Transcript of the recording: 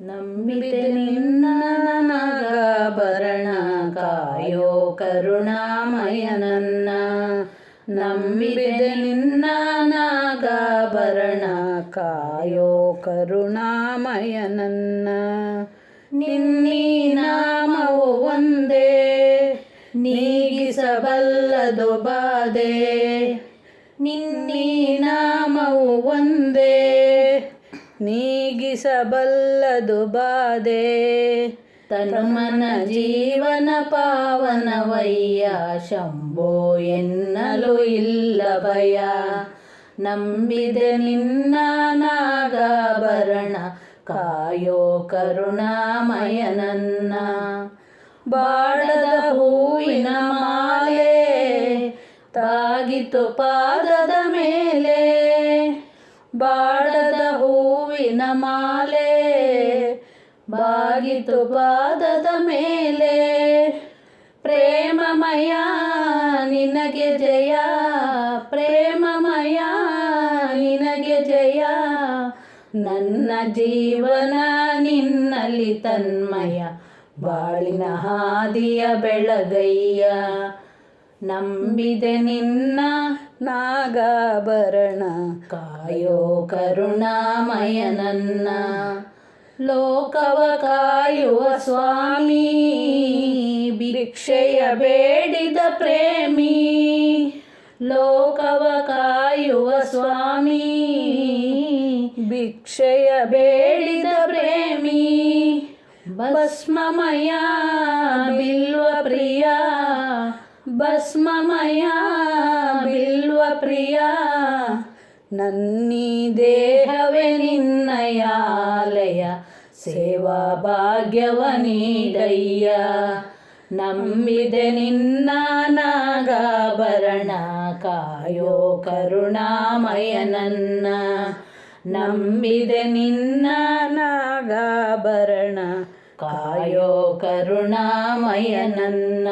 ನಂಬಿದೆ ನಿನ್ನ ನನಗಾಭರಣ ಕಾಯೋ ಕರುಣಾಮಯ ನನ್ನ. ನಂಬಿದೆ ನಿನ್ನ ನಾಗಾಭರಣ ಕಾಯೋ ಕರುಣಾಮಯ ನನ್ನ. ನಿನ್ನೀ ನಾಮವು ಒಂದೇ, ನೀಗಿಸಬಲ್ಲದು ಬಾಧೆ. ನಿನ್ನೀ ನಾಮವು ಒಂದೇ ನೀಗಿಸಬಲ್ಲದು ಬಾಧೆ ತನುಮನ ಜೀವನ ಪಾವನವಯ್ಯ ಶಂಭೋ ಎನ್ನಲು ಇಲ್ಲ ಭಯ. ನಂಬಿದೆ ನಿನ್ನ ನಾಗಾಭರಣ ಕಾಯೋ ಕರುಣಾಮಯ ನನ್ನ. ಬಾಡದ ಹೂವಿನ ಮಾಲೆ ತಾಗಿತು ಪಾದದ ಮೇಲೆ. ಬಾಡದ ಹೂವಿನ ಮಾಲೆ ಬಾಗಿತು ಪಾದದ ಮೇಲೆ. ಪ್ರೇಮಮಯ, ನಿನಗೆ ಜಯ. ಪ್ರೇಮಮಯ, ನಿನಗೆ ಜಯ. ನನ್ನ ಜೀವನ ನಿನ್ನಲ್ಲಿ ತನ್ಮಯ. ಬಾಳಿನ ಹಾದಿಯ ಬೆಳಗಯ್ಯ, ನಂಬಿದೆ ನಿನ್ನ ನಾಗಾಭರಣ. ಕಾಯೋ ಕರುಣಾಮಯನನ್ನ ಲೋಕವ ಕಾಯುವ ಸ್ವಾಮಿ. ಭಿಕ್ಷೆಯ ಬೇಡಿದ ಪ್ರೇಮಿ. ಲೋಕವ ಕಾಯುವ ಸ್ವಾಮಿ. ಭಿಕ್ಷೆಯ ಬೇಡಿದ ಪ್ರೇಮಿ. ಭಸ್ಮಮಯ, ಬಿಲ್ವ ಪ್ರಿಯ. ಭಸ್ಮಮಯ ಬಿಲ್ವ ಪ್ರಿಯ, ನನ್ನೀ ದೇಹವೇ ನಿನ್ನಯಾಲಯ ಸೇವಾ ಭಾಗ್ಯವ ನೀಡಯ್ಯ. ನಂಬಿದೆ ನಿನ್ನ ನಾಗಾಭರಣ, ಕಾಯೋ ಕರುಣಾಮಯ ನನ್ನ ನಂಬಿದೆ ನಿನ್ನ ನಾಗಾಭರಣ, ಕಾಯೋ ಕರುಣಾಮಯ ನನ್ನ